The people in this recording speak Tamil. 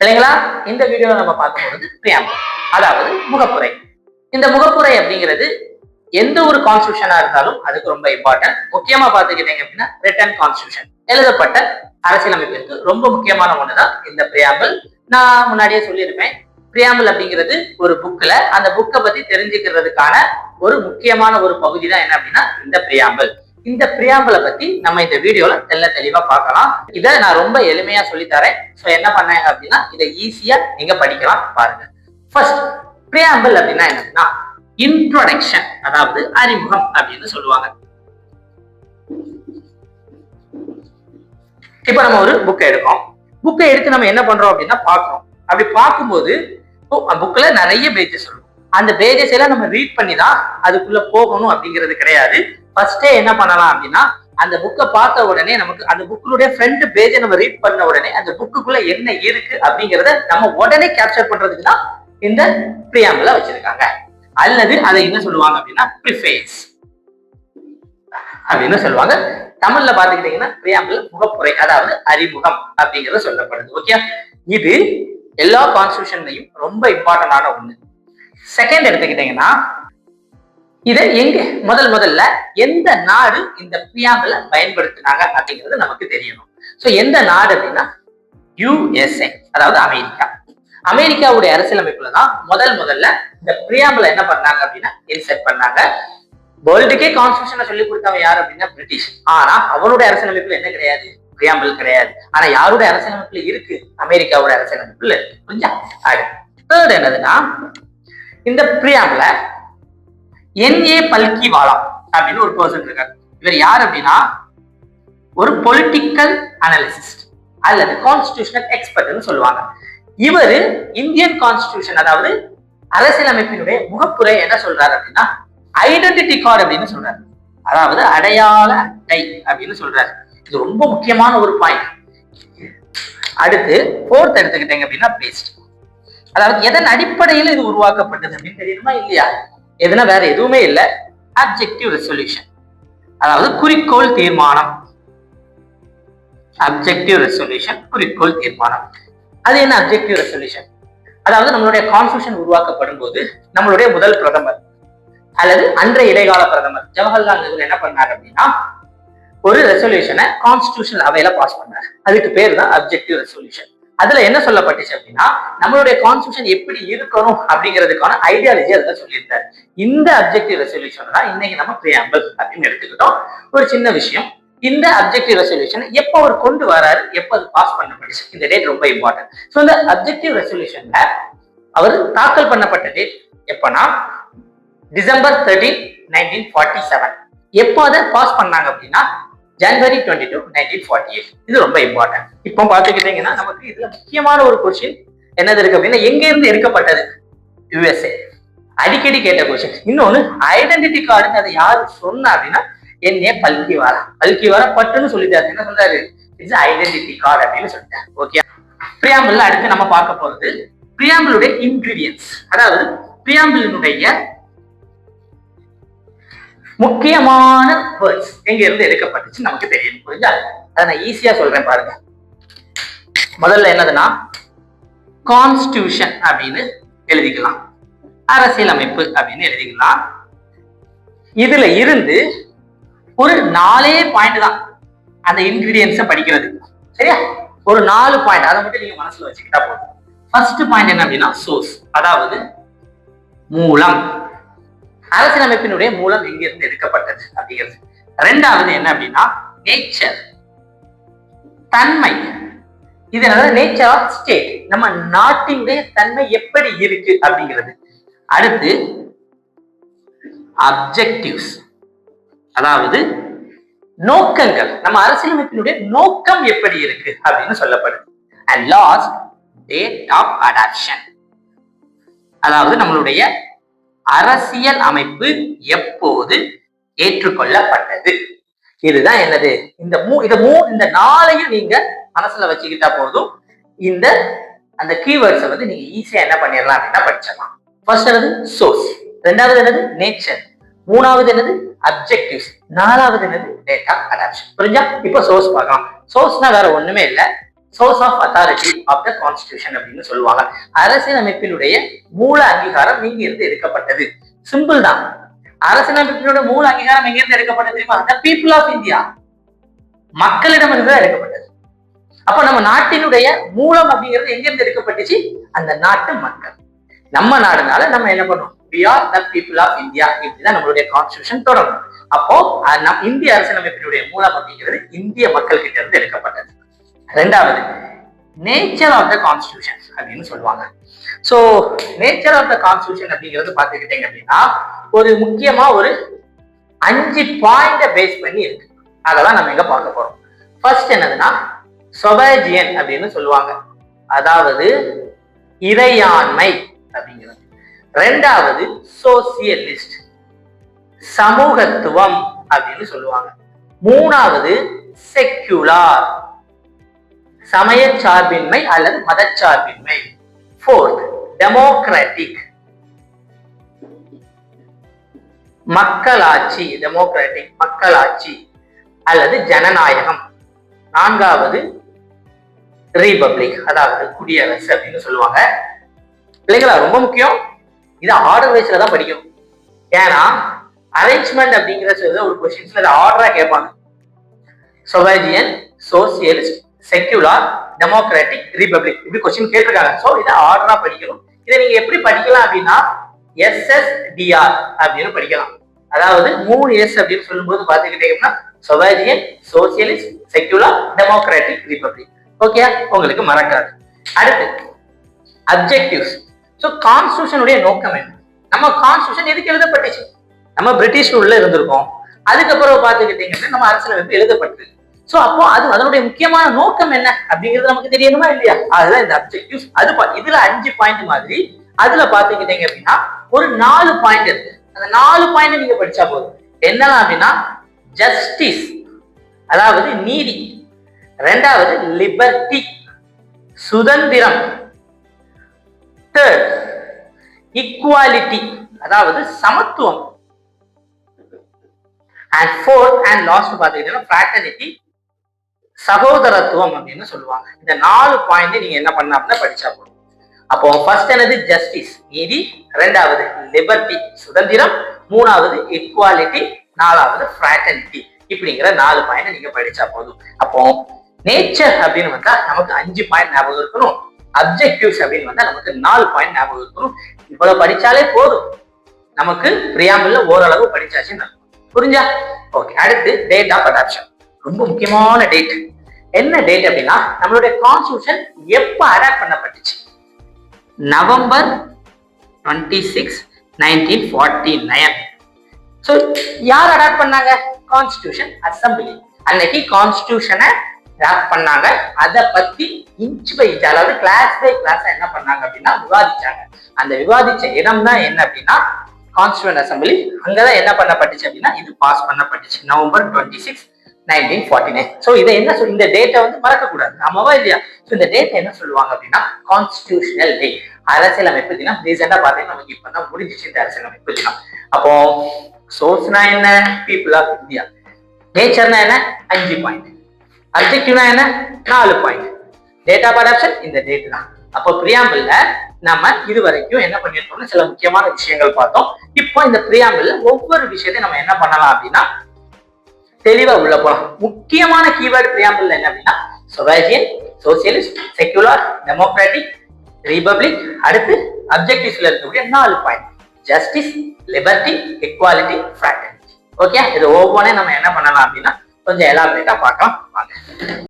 இல்லைங்களா இந்த வீடியோல நம்ம பார்க்க போறது பிரியாம்பல் அதாவது முகப்புரை. இந்த முகப்புரை அப்படிங்கிறது எந்த ஒரு கான்ஸ்டியூஷனா இருந்தாலும் அதுக்கு ரொம்ப இம்பார்ட்டன்ட் முக்கியமா பாத்துக்கிட்டீங்க அப்படின்னா ரிட்டன் கான்ஸ்டியூஷன் எழுதப்பட்ட அரசியலமைப்பிற்கு ரொம்ப முக்கியமான ஒண்ணுதான் இந்த பிரியாம்பல் நான் முன்னாடியே சொல்லியிருப்பேன். பிரியாம்பல் அப்படிங்கிறது ஒரு புக்ல அந்த புக்கை பத்தி தெரிஞ்சுக்கிறதுக்கான ஒரு முக்கியமான ஒரு பகுதி தான் என்ன அப்படின்னா இந்த பிரியாம்பல் இந்த பிரியாம்பலை பத்தி நம்ம இந்த வீடியோல தெல்ல தெளிவா பார்க்கலாம். இதை நான் ரொம்ப எளிமையா சொல்லி தரேன் ஸோ என்ன பண்ணேன் அப்படின்னா இதை ஈஸியா நீங்க படிக்கலாம் பாருங்க. ஃபர்ஸ்ட் பிரியாம்பல் அப்படின்னா என்னன்னா இன்ட்ரோடக்ஷன் அதாவது அறிமுகம் அப்படின்னு சொல்லுவாங்க. இப்போ நம்ம ஒரு புக்கை எடுக்கோம் புக்கை எடுத்து நம்ம என்ன பண்றோம் அப்படின்னா பார்க்கறோம். அப்படி பார்க்கும்போது புக்ல நிறைய பேஜஸ் இருக்கும். அந்த பேஜஸ் எல்லாம் நம்ம ரீட் பண்ணி தான் அதுக்குள்ள போகணும் அப்படிங்கிறது கிடையாது. ஃபர்ஸ்டே என்ன பண்ணலாம் அப்படின்னா அந்த புக்கை பார்த்த உடனே நமக்கு அந்த புக்கினுடைய ஃப்ரண்ட் பேஜை நம்ம ரீட் பண்ண உடனே அந்த புக்குக்குள்ள என்ன இருக்கு அப்படிங்கிறத நம்ம உடனே கேப்சர் பண்றதுக்கு தான் இந்த பிரியாம்பல வச்சிருக்காங்க. அல்லது அதை என்ன சொல்லுவாங்க அப்படின்னா ப்ரிஃபேஸ் அப்படின்னு சொல்லுவாங்க? தமிழ்ல பாத்துக்கிட்டீங்கன்னா பிரியாம்பல் முகப்புரை அதாவது அறிமுகம் அப்படிங்கிறது சொல்லப்படுது. ஓகே இது எல்லா கான்ஸ்டியூஷன்லையும் ரொம்ப இம்பார்ட்டன்டான ஒண்ணு. செகண்ட் எடுத்துக்கிட்டீங்கன்னா இதை எங்க முதல் முதல்ல எந்த நாடு இந்த பிரியாமல பயன்படுத்தினாங்க அப்படிங்கிறது நமக்கு தெரியணும். ஸோ எந்த நாடு அப்படின்னா யுஎஸ்ஏ அதாவது அமெரிக்கா. அமெரிக்காவுடைய அரசியலமைப்புல தான் முதல் முதல்ல இந்த பிரியாமல என்ன பண்ணாங்க அப்படின்னா இன்செர்ட் பண்ணாங்க. வேர்ல்டுக்கே கான்ஸ்டியூஷனை சொல்லி கொடுத்தவன் யார் அப்படின்னா பிரிட்டிஷ். ஆனா அவருடைய அரசியலமைப்புல என்ன கிடையாது? பிரியாம்பல் கிடையாது. ஆனா யாருடைய அரசியலமைப்புல இருக்கு? அமெரிக்காவோட அரசியலமைப்புல இருக்கு. புரிஞ்சா? தேர்ட் என்னதுன்னா இந்த பிரியாம்பல என் ஏ பல்கி வாலா அப்படின்னு ஒரு பர்சன் இருக்காரு. இவர் யார் அப்படின்னா ஒரு பொலிட்டிக்கல் அனாலிசிஸ்ட் அல்லது கான்ஸ்டியூஷனல் எக்ஸ்பர்ட்னு சொல்லுவாங்க. இவர் இந்தியன் கான்ஸ்டியூஷன் அதாவது அரசியலமைப்பினுடைய முகப்புரை என்ன சொல்றாரு அப்படின்னா ஐடென்டிட்டி கார்டு அப்படின்னு சொல்றாரு. அதாவது அடையாள அட்டை அப்படின்னு சொல்றாரு. இது ரொம்ப முக்கியமான ஒரு பாயிண்ட் அடுத்து ஃபோர்த் எடுத்துக்கிட்டீங்க அப்படின்னா பேஸ்ட் அதாவது எதன் அடிப்படையில் இது உருவாக்கப்பட்டது அப்படின்னு தெரியுமா இல்லையா? எதுனா வேற எதுவுமே இல்லை. அப்ஜெக்டிவ் ரெசல்யூஷன் அதாவது குறிக்கோள் தீர்மானம். அப்ஜெக்டிவ் ரெசல்யூஷன் குறிக்கோள் தீர்மானம். அது என்ன அப்ஜெக்டிவ் ரெசல்யூஷன் அதாவது நம்மளுடைய கான்ஸ்டியூஷன் உருவாக்கப்படும் போது நம்மளுடைய முதல் பிரதமர் அல்லது அன்றைய இடைக்கால பிரதமர் ஜவஹர்லால் நேரு என்ன பண்ணார் அப்படின்னா ஒரு ரெசல்யூஷனை கான்ஸ்டியூஷன் அவையில பாஸ் பண்ணார். அதுக்கு பேர் தான் அப்ஜெக்டிவ் ரெசல்யூஷன் அதுல என்ன சொல்லப்பட்டுச்சு அப்படின்னா நம்மளுடைய கான்ஸ்டியூஷன் எப்படி இருக்கணும் அப்படிங்கிறதுக்கான ஐடியாலஜி அதுல சொல்லியிருந்தாரு. இந்த அப்ஜெக்டிவ் ரெசல்யூஷன் தான் இன்னைக்கு நம்ம பிரியாம்பல் அப்படின்னு எடுத்துக்கிட்டோம். ஒரு சின்ன விஷயம். இந்த அப்ஜெக்டிவ் ரெசல்யூஷன் எப்போ அவர் கொண்டு வராரு எப்போ அது பாஸ் பண்ணப்பட்டுச்சு? இந்த டேட் ரொம்ப இம்பார்ட்டன்ட் ஸோ இந்த அப்ஜெக்டிவ் ரெசல்யூஷன்ல அவர் தாக்கல் பண்ணப்பட்ட டேட் எப்பனா December thirteen nineteen forty seven எப்போ அதை பாஸ் பண்ணாங்க அப்படின்னா ஜனவரி twenty two nineteen forty eight இது ரொம்ப இம்பார்ட்டன்ட் இப்போ பார்த்துக்கிட்டீங்கன்னா நமக்கு இதுல முக்கியமான ஒரு கொஸ்டின் என்னது இருக்கு அப்படின்னா எங்க இருந்து எடுக்கப்பட்டது யுஎஸ்ஏ அடிக்கடி கேட்ட கொஸ்டின் இன்னொன்னு ஐடென்டிட்டி கார்டு அதை யாரு சொன்னா அப்படின்னா என்னே பல்கி வர பல்கி வர பட்டுன்னு சொல்லிட்டாரு. என்ன சொல்றாரு? இட்ஸ் ஐடென்டிட்டி கார்டு அப்படின்னு சொல்லிட்டாரு. ஓகே பிரியாம்பிள் அடுத்து நம்ம பார்க்க போறது பிரியாம்பிளுடைய இன்கிரீடியன்ஸ் அதாவது பிரியாம்பிளினுடைய முக்கியமான வேர்ட்ஸ் எங்க இருந்து எடுக்கப்பட்டுச்சு நமக்கு தெரியும். புரிஞ்சா? அதை நான் ஈஸியா சொல்றேன் பாருங்க. முதல்ல என்னதுன்னா கான்ஸ்டியூஷன் அப்படின்னு எழுதிக்கலாம். அரசியலமைப்பு அப்படின்னு எழுதிக்கலாம். இதுல இருந்து ஒரு நாலே பாயிண்ட் தான் அந்த இன்கிரீடியன்ஸ படிக்கிறது சரியா? ஒரு நாலு பாயிண்ட் அதை மட்டும் நீங்க மனசுல வச்சுக்கிட்டா போதும். ஃபர்ஸ்ட் பாயிண்ட் என்ன அப்படின்னா சோர்ஸ் அதாவது மூலம். அரசியலமைப்பினுடைய மூலம் எங்கிருந்து எடுக்கப்பட்டது அப்படிங்கிறது. ரெண்டாவது என்ன அப்படின்னா நேச்சர் தன்மை. இது நேச்சர் ஆஃப் ஸ்டேட் நம்ம நாட்டினுடைய தன்மை எப்படி இருக்கு அப்படிங்கிறது. அடுத்து அப்ஜெக்டிவ்ஸ் அதாவது நோக்கங்கள். நம்ம அரசியலமைப்பினுடைய நோக்கம் எப்படி இருக்கு அப்படின்னு சொல்லப்படுது. And last date of adoption அதாவது நம்மளுடைய அரசியல் அமைப்பு எப்போது ஏற்றுக்கொள்ளப்பட்டது? இதுதான் என்னது? இந்த மூ இந்த மூ இந்த நாளையும் நீங்க மனசுல வச்சுக்கிட்டா போதும். இந்த அந்த கீவேர்ட்ஸை வந்து நீங்க ஈஸியா என்ன பண்ணிடலாம் அப்படின்னா படிச்சிடலாம். ஃபர்ஸ்ட் என்னது? சோர்ஸ் ரெண்டாவது என்னது? நேச்சர் மூணாவது என்னது? அப்ஜெக்டிவ்ஸ் நாலாவது என்னது? டேட்டா அடாப்ஷன் புரிஞ்சா? இப்போ சோர்ஸ் பார்க்கலாம். சோர்ஸ்னா வேற ஒண்ணுமே இல்லை. Source of authority of the constitution அப்படின்னு சொல்லுவாங்க. அரசியலமைப்பினுடைய மூல அங்கீகாரம் இங்க இருந்து எடுக்கப்பட்டது? சிம்பிள் தான். அரசியலமைப்பினுடைய மூல அங்கீகாரம் எங்க இருந்து எடுக்கப்பட்டது தெரியுமா? த பீப்புள் ஆஃப் இந்தியா மக்களிடமிருந்து தான் எடுக்கப்பட்டது. அப்ப நம்ம நாட்டினுடைய மூலம் அப்படிங்கிறது எங்க இருந்து எடுக்கப்பட்டுச்சு? அந்த நாட்டு மக்கள். நம்ம நாடுனால நம்ம என்ன பண்ணுவோம்? We are the people of India இப்படிதான் நம்மளுடைய கான்ஸ்டியூஷன் தொடரும் அப்போ நம் இந்திய அரசியலமைப்பினுடைய மூலம் அப்படிங்கிறது இந்திய மக்கள் கிட்ட இருந்து எடுக்கப்பட்டது. ரெண்டாவது நேச்சர் ஆஃப் த கான்ஸ்டியூஷன் அப்படின்னு சொல்லுவாங்க. So nature of the constitution அப்படிங்கிறது பார்த்துக்கிட்டீங்க அப்படின்னா ஒரு முக்கியமா ஒரு அஞ்சு பாயிண்டை பேஸ் பண்ணி இருக்கு. அதெல்லாம் நம்ம எங்க பார்க்க போறோம்? ஃபர்ஸ்ட் என்னதுன்னா சொபேஜியன் அப்படின்னு சொல்லுவாங்க. அதாவது இறையாண்மை அப்படிங்கிறது. ரெண்டாவது சோசியலிஸ்ட் சமூகத்துவம் அப்படின்னு சொல்லுவாங்க. மூணாவது செக்யூலார் சமய சார்பின்மை அல்லது மதச்சார்பின்மை. ஃபோர்த் டெமோக்ராட்டிக் மக்களாட்சி டெமோக்ராட்டிக் மக்களாட்சி அல்லது ஜனநாயகம். நான்காவது ரீபப்ளிக் அதாவது குடியரசு அப்படின்னு சொல்லுவாங்க. பிள்ளைங்களா ரொம்ப முக்கியம். இது ஆர்டர் வைஸ்ல தான் படிக்கும் ஏன்னா அரேஞ்ச்மெண்ட் அப்படிங்கிற சொல்ல ஒரு கொஸ்டின்ஸ்ல ஆர்டரா கேட்பாங்க. Sovereign socialist secular democratic republic இப்படி கொஸ்டின் கேட்டிருக்காங்க. ஸோ இதை ஆர்டரா படிக்கணும். இதை நீங்க எப்படி படிக்கலாம் அப்படின்னா எஸ்எஸ்டிஆர் அப்படின்னு படிக்கலாம். அதாவது மூணு எஸ் அப்படின்னு சொல்லும்போது பாத்துக்கிட்டீங்கன்னா sovereign socialist secular democratic republic okay உங்களுக்கு மறக்காது. அடுத்து அப்ஜெக்டிவ்ஸ் ஸோ கான்ஸ்டியூஷனுடைய நோக்கம் என்ன? நம்ம கான்ஸ்டியூஷன் எதுக்கு எழுதப்பட்டுச்சு? நம்ம பிரிட்டிஷ் உள்ள இருந்திருக்கோம். அதுக்கப்புறம் பார்த்துக்கிட்டீங்கன்னா நம்ம அரசியலமைப்பு எழுதப்பட்டிருக்கு. ஸோ அப்போ அது அதனுடைய முக்கியமான நோக்கம் என்ன? அப்படிங்கிறது நமக்கு தெரியணுமா இல்லையா? அதுதான் இந்த அப்ஜெக்டிவ்ஸ் அது பா- இதுல அஞ்சு பாயிண்ட் மாதிரி அதுல பாத்துக்கிட்டீங்க அப்படின்னா ஒரு நாலு பாயிண்ட் இருக்கு. அந்த நாலு பாயிண்ட் நீங்க படிச்சா போதும். என்னலாம் அப்படின்னா ஜஸ்டிஸ் அதாவது நீதி. ரெண்டாவது லிபர்டி சுதந்திரம். தேர்ட் ஈக்குவாலிட்டி அதாவது சமத்துவம். அண்ட் ஃபோர்த் அண்ட் லாஸ்ட் பார்த்தீங்கன்னா ஃப்ராட்டர்னிட்டி சகோதரத்துவம் அப்படின்னு சொல்லுவாங்க. இந்த நாலு பாயிண்ட் நீங்க என்ன பண்ண அப்படின்னா படிச்சா போதும். அப்போ ஃபர்ஸ்ட் என்னது? ஜஸ்டிஸ் நீதி. ரெண்டாவது லிபர்ட்டி சுதந்திரம். மூணாவது ஈக்குவாலிட்டி நாலாவது fraternity. இப்படிங்கிற நாலு பாயிண்ட் நீங்க படிச்சா போதும். அப்போ நேச்சர் அப்படின்னு வந்தா நமக்கு அஞ்சு பாயிண்ட் ஞாபகம் இருக்கணும். அப்ஜெக்டிவ்ஸ் அப்படின்னு வந்தா நமக்கு நாலு பாயிண்ட் ஞாபகம் இருக்கணும். இவ்வளவு படிச்சாலே போதும். நமக்கு பிரியாம்பிள்ல ஓரளவு படிச்சாச்சுன்னு புரிஞ்சா? ஓகே அடுத்து டேட் ஆஃப் அடாப்ஷன் ரொம்ப முக்கியமான டேட் என்ன டேட் அப்படின்னா நம்மளுடைய கான்ஸ்டியூஷன் எப்ப adopt பண்ணப்பட்டுச்சு? November twenty six nineteen forty nine so யார் அடாப்ட் பண்ணாங்க? கான்ஸ்டியூஷன் அசம்பிளி அன்னைக்கு கான்ஸ்டியூஷனை டிராஃப்ட் பண்ணாங்க. அதை பத்தி இன்ச் பை இன்ச் அதாவது கிளாஸ் பை கிளாஸ் என்ன பண்ணாங்க அப்படின்னா விவாதிச்சாங்க. அந்த விவாதிச்ச இடம் தான் என்ன அப்படின்னா கான்ஸ்டியூன் அசம்பிளி அங்கதான் என்ன பண்ணப்பட்டுச்சு அப்படின்னா இது pass பண்ணப்பட்டுச்சு. November twenty six nineteen forty nine so இதை என்ன சொல் இந்த டேட்டை வந்து மறக்கக்கூடாது. ஆமாவா இல்லையா? ஸோ இந்த டேட்டை என்ன சொல்லுவாங்க அப்படின்னா கான்ஸ்டியூஷனல் டே அரசியலமைப்பு தினம். ரீசெண்டாக பார்த்தீங்கன்னா நமக்கு இப்பதான் முடிஞ்சிச்சு இந்த அரசியலமைப்பு தினம். அப்போ சோர்ஸ்னா என்ன? பீப்புள் ஆஃப் இந்தியா நேச்சர்னா என்ன? அஞ்சு பாயிண்ட் அப்ஜெக்டிவ்னா என்ன? நாலு பாயிண்ட் டேட் ஆஃப் அடாப்ஷன் இந்த டேட் தான். அப்போ பிரியாம்பிள்ல நம்ம இது வரைக்கும் என்ன பண்ணிருக்கோம்னா சில முக்கியமான விஷயங்கள் பார்த்தோம். இப்போ இந்த பிரியாம்பிள் ஒவ்வொரு விஷயத்தையும் நம்ம என்ன பண்ணலாம் அப்படின்னா தெளிவா உள்ள போலாம். முக்கியமான கீவேர்டு பிரியாம்பிள் என்ன அப்படின்னா sovereign socialist secular democratic republic அடுத்து அப்ஜெக்டிவ்ஸ்ல இருக்கக்கூடிய நாலு point justice liberty equality fraternity okay இது ஒவ்வொன்றே நம்ம என்ன பண்ணலாம் அப்படின்னா கொஞ்சம் எலாபரேட்டா பார்க்கலாம். வாங்க.